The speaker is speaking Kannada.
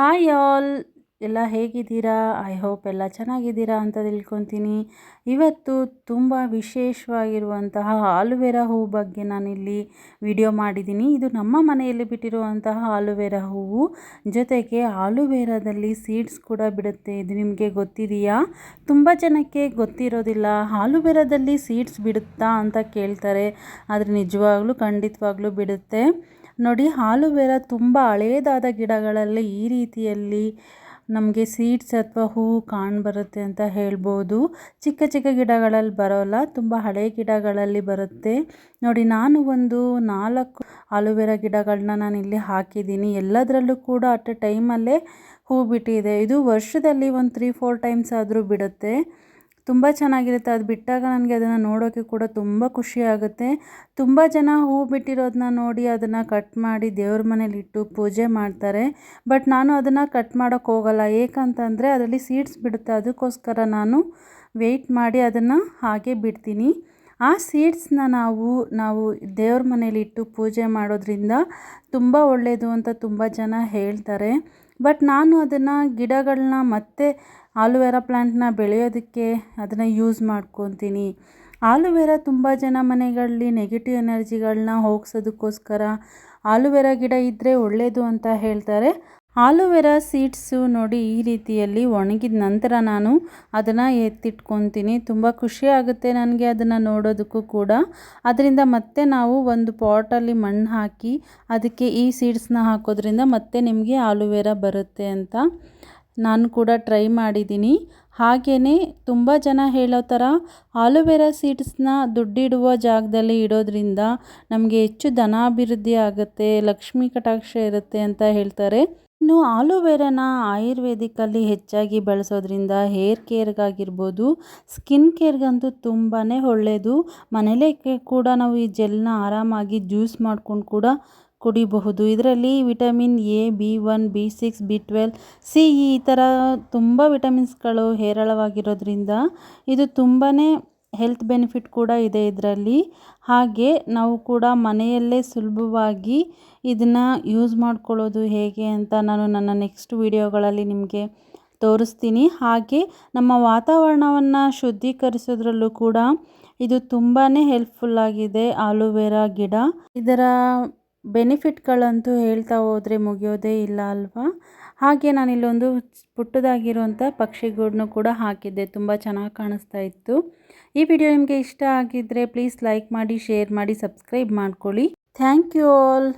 ಹಾಯ್ ಆಲ್ ಎಲ್ಲ ಹೇಗಿದ್ದೀರಾ? ಐ ಹೋಪ್ ಎಲ್ಲ ಚೆನ್ನಾಗಿದ್ದೀರಾ ಅಂತ ತಿಳ್ಕೊತೀನಿ. ಇವತ್ತು ತುಂಬ ವಿಶೇಷವಾಗಿರುವಂತಹ ಆಲುವೆರಾ ಹೂವು ಬಗ್ಗೆ ನಾನಿಲ್ಲಿ ವಿಡಿಯೋ ಮಾಡಿದ್ದೀನಿ. ಇದು ನಮ್ಮ ಮನೆಯಲ್ಲಿ ಬಿಟ್ಟಿರುವಂತಹ ಆಲುವೆರಾ ಹೂವು. ಜೊತೆಗೆ ಆಲುವೆರಾದಲ್ಲಿ ಸೀಡ್ಸ್ ಕೂಡ ಬಿಡುತ್ತೆ. ಇದು ನಿಮಗೆ ಗೊತ್ತಿದೆಯಾ? ತುಂಬ ಜನಕ್ಕೆ ಗೊತ್ತಿರೋದಿಲ್ಲ. ಆಲುವೆರಾದಲ್ಲಿ ಸೀಡ್ಸ್ ಬಿಡುತ್ತಾ ಅಂತ ಕೇಳ್ತಾರೆ. ಆದರೆ ನಿಜವಾಗ್ಲೂ ಖಂಡಿತವಾಗ್ಲೂ ಬಿಡುತ್ತೆ. ನೋಡಿ, ಆಲುವೆರಾ ತುಂಬ ಹಳೇದಾದ ಗಿಡಗಳಲ್ಲಿ ಈ ರೀತಿಯಲ್ಲಿ ನಮಗೆ ಸೀಡ್ಸ್ ಅಥವಾ ಹೂವು ಕಾಣ್ಬರುತ್ತೆ ಅಂತ ಹೇಳ್ಬೋದು. ಚಿಕ್ಕ ಚಿಕ್ಕ ಗಿಡಗಳಲ್ಲಿ ಬರೋಲ್ಲ, ತುಂಬ ಹಳೆ ಗಿಡಗಳಲ್ಲಿ ಬರುತ್ತೆ. ನೋಡಿ, ನಾನು ಒಂದು ನಾಲ್ಕು ಆಲೋವೆರಾ ಗಿಡಗಳನ್ನ ನಾನು ಇಲ್ಲಿ ಹಾಕಿದ್ದೀನಿ. ಎಲ್ಲದರಲ್ಲೂ ಕೂಡ ಅಟ್ ಎ ಟೈಮಲ್ಲೇ ಹೂ ಬಿಟ್ಟಿದೆ. ಇದು ವರ್ಷದಲ್ಲಿ ಒಂದು ತ್ರೀ ಫೋರ್ ಟೈಮ್ಸ್ ಆದರೂ ಬಿಡುತ್ತೆ. ತುಂಬ ಚೆನ್ನಾಗಿರುತ್ತೆ. ಅದು ಬಿಟ್ಟಾಗ ನನಗೆ ಅದನ್ನು ನೋಡೋಕ್ಕೆ ಕೂಡ ತುಂಬ ಖುಷಿ ಆಗುತ್ತೆ. ತುಂಬ ಜನ ಹೂ ಬಿಟ್ಟಿರೋದನ್ನ ನೋಡಿ ಅದನ್ನು ಕಟ್ ಮಾಡಿ ದೇವ್ರ ಮನೇಲಿಟ್ಟು ಪೂಜೆ ಮಾಡ್ತಾರೆ. ಬಟ್ ನಾನು ಅದನ್ನು ಕಟ್ ಮಾಡೋಕ್ಕೆ ಹೋಗಲ್ಲ. ಏಕಂತಂದರೆ ಅದರಲ್ಲಿ ಸೀಡ್ಸ್ ಬಿಡುತ್ತೆ. ಅದಕ್ಕೋಸ್ಕರ ನಾನು ವೆಯ್ಟ್ ಮಾಡಿ ಅದನ್ನು ಹಾಗೆ ಬಿಡ್ತೀನಿ. ಆ ಸೀಡ್ಸ್ನ ನಾವು ನಾವು ದೇವ್ರ ಮನೇಲಿಟ್ಟು ಪೂಜೆ ಮಾಡೋದ್ರಿಂದ ತುಂಬ ಒಳ್ಳೆಯದು ಅಂತ ತುಂಬ ಜನ ಹೇಳ್ತಾರೆ. ಬಟ್ ನಾನು ಅದನ್ನು ಗಿಡಗಳನ್ನ ಮತ್ತೆ ಆಲೋವೆರಾ ಪ್ಲ್ಯಾಂಟ್ನ ಬೆಳೆಯೋದಕ್ಕೆ ಅದನ್ನು ಯೂಸ್ ಮಾಡ್ಕೊತೀನಿ. ಆಲೋವೆರಾ ತುಂಬ ಜನ ಮನೆಗಳಲ್ಲಿ ನೆಗೆಟಿವ್ ಎನರ್ಜಿಗಳನ್ನ ಹೋಗ್ಸೋದಕ್ಕೋಸ್ಕರ ಆಲೋವೆರಾ ಗಿಡ ಇದ್ದರೆ ಒಳ್ಳೆಯದು ಅಂತ ಹೇಳ್ತಾರೆ. ಆಲುವೆರಾ ಸೀಡ್ಸು ನೋಡಿ ಈ ರೀತಿಯಲ್ಲಿ ಒಣಗಿದ ನಂತರ ನಾನು ಅದನ್ನು ಎತ್ತಿಟ್ಕೊತೀನಿ. ತುಂಬ ಖುಷಿ ಆಗುತ್ತೆ ನನಗೆ ಅದನ್ನು ನೋಡೋದಕ್ಕೂ ಕೂಡ. ಅದರಿಂದ ಮತ್ತೆ ನಾವು ಒಂದು ಪಾಟಲ್ಲಿ ಮಣ್ಣು ಹಾಕಿ ಅದಕ್ಕೆ ಈ ಸೀಡ್ಸ್ನ ಹಾಕೋದ್ರಿಂದ ಮತ್ತೆ ನಿಮಗೆ ಆಲೋವೆರಾ ಬರುತ್ತೆ ಅಂತ ನಾನು ಕೂಡ ಟ್ರೈ ಮಾಡಿದ್ದೀನಿ. ಹಾಗೆಯೇ ತುಂಬ ಜನ ಹೇಳೋ ಥರ ಆಲೋವೆರಾ ಸೀಡ್ಸ್ನ ದುಡ್ಡಿಡುವ ಜಾಗದಲ್ಲಿ ಇಡೋದ್ರಿಂದ ನಮಗೆ ಹೆಚ್ಚು ಧನಾಭಿವೃದ್ಧಿ ಆಗುತ್ತೆ, ಲಕ್ಷ್ಮೀ ಕಟಾಕ್ಷ ಇರುತ್ತೆ ಅಂತ ಹೇಳ್ತಾರೆ. ಇನ್ನು ಆಲೋವೆರಾನ ಆಯುರ್ವೇದಿಕಲ್ಲಿ ಹೆಚ್ಚಾಗಿ ಬಳಸೋದ್ರಿಂದ ಹೇರ್ ಕೇರ್ಗಾಗಿರ್ಬೋದು, ಸ್ಕಿನ್ ಕೇರ್ಗಂತೂ ತುಂಬಾ ಒಳ್ಳೆಯದು ಮನೇಲೇ ಕೂಡ ನಾವು ಈ ಜೆಲ್ನ ಆರಾಮಾಗಿ ಜ್ಯೂಸ್ ಮಾಡ್ಕೊಂಡು ಕೂಡ ಕುಡಿಬಹುದು. ಇದರಲ್ಲಿ vitamin A, B one, B six, B twelve, C, ಈ ಥರ ತುಂಬ ವಿಟಮಿನ್ಸ್ಗಳು ಹೇರಳವಾಗಿರೋದ್ರಿಂದ ಇದು ತುಂಬಾ ಹೆಲ್ತ್ ಬೆನಿಫಿಟ್ ಕೂಡ ಇದೆ ಇದರಲ್ಲಿ. ಹಾಗೆ ನಾವು ಕೂಡ ಮನೆಯಲ್ಲೇ ಸುಲಭವಾಗಿ ಇದನ್ನು ಯೂಸ್ ಮಾಡ್ಕೊಳ್ಳೋದು ಹೇಗೆ ಅಂತ ನಾನು ನನ್ನ ನೆಕ್ಸ್ಟ್ ವಿಡಿಯೋಗಳಲ್ಲಿ ನಿಮಗೆ ತೋರಿಸ್ತೀನಿ. ಹಾಗೆ ನಮ್ಮ ವಾತಾವರಣವನ್ನು ಶುದ್ಧೀಕರಿಸೋದ್ರಲ್ಲೂ ಕೂಡ ಇದು ತುಂಬಾ ಹೆಲ್ಪ್ಫುಲ್ಲಾಗಿದೆ ಆಲೋವೆರಾ ಗಿಡ. ಇದರ ಬೆನಿಫಿಟ್ಗಳಂತೂ ಹೇಳ್ತಾ ಹೋದರೆ ಮುಗಿಯೋದೇ ಇಲ್ಲ ಅಲ್ವಾ? ಹಾಗೆ ನಾನಿಲ್ಲೊಂದು ಪುಟ್ಟದಾಗಿರುವಂಥ ಪಕ್ಷಿಗೂಡನ್ನು ಕೂಡ ಹಾಕಿದ್ದೆ. ತುಂಬ ಚೆನ್ನಾಗಿ ಕಾಣಿಸ್ತಾ ಇತ್ತು. ಈ ವಿಡಿಯೋ ನಿಮಗೆ ಇಷ್ಟ ಆಗಿದ್ದರೆ ಪ್ಲೀಸ್ ಲೈಕ್ ಮಾಡಿ, ಶೇರ್ ಮಾಡಿ, ಸಬ್ಸ್ಕ್ರೈಬ್ ಮಾಡ್ಕೊಳ್ಳಿ. Thank you all.